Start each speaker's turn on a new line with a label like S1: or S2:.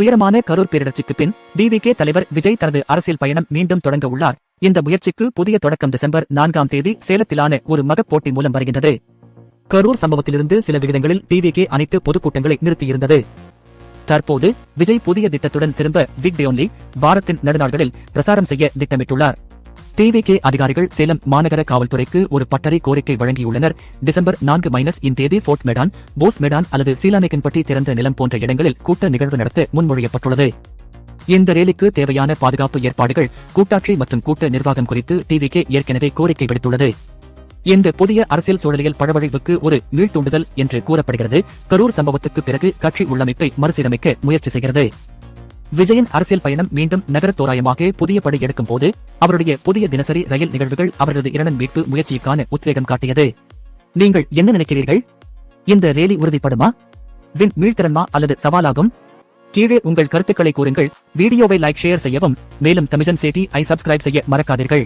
S1: துயரமான கரூர் பேரிடர்ச்சிக்கு பின் டிவிகே தலைவர் விஜய் தனது அரசியல் பயணம் மீண்டும் தொடங்க உள்ளார். இந்த முயற்சிக்கு புதிய தொடக்கம் டிசம்பர் நான்காம் தேதி சேலத்திலான ஒரு மகப் போட்டி மூலம் வருகின்றது. கரூர் சம்பவத்திலிருந்து சில விகிதங்களில் டிவிகே அனைத்து பொதுக்கூட்டங்களை நிறுத்தியிருந்தது. தற்போது விஜய் புதிய திட்டத்துடன் திரும்ப விக் டே ஒன்லி வாரத்தின் நடுநாள்களில் பிரசாரம் செய்ய திட்டமிட்டுள்ளார். டிவிகே அதிகாரிகள் சேலம் மாநகர காவல்துறைக்கு ஒரு பட்டறை கோரிக்கை வழங்கியுள்ளனர். டிசம்பர் நான்கு மைனஸ் இந்தேதி ஃபோர்ட் மேடான் போஸ் மேடான் அல்லது சீலானைக்கன்பட்டி திறந்த நிலம் போன்ற இடங்களில் கூட்ட நிகழ்வு நடத்த முன்மொழியப்பட்டுள்ளது. இந்த ரேலிக்கு தேவையான பாதுகாப்பு ஏற்பாடுகள் கூட்டாட்சி மற்றும் கூட்ட நிர்வாகம் குறித்து டிவிகே ஏற்கனவே கோரிக்கை விடுத்துள்ளது. இந்த புதிய அரசியல் சூழலியல் பழவழிவுக்கு ஒரு மீள்தூண்டுதல் என்று கூறப்படுகிறது. கரூர் சம்பவத்துக்கு பிறகு கட்சி உள்ளமைப்பை மறுசீரமைக்க முயற்சி செய்கிறது. விஜயின் அரசியல் பயணம் மீண்டும் நகர தோராயமாக புதிய படை எடுக்கும் போது அவருடைய புதிய தினசரி ரயில் நிகழ்வுகள் அவரது இரணன் மீட்பு முயற்சிக்கான உத்வேகம் காட்டியது. நீங்கள் என்ன நினைக்கிறீர்கள்? இந்த ரேலி உறுதிப்படுமா? வின் மீள்திறன்மா அல்லது சவாலாகும்? கீழே உங்கள் கருத்துக்களை கூறுங்கள். வீடியோவை லைக் ஷேர் செய்யவும் மேலும் தமிழன் சேட்டி ஐ சப்ஸ்கிரைப் செய்ய மறக்காதீர்கள்.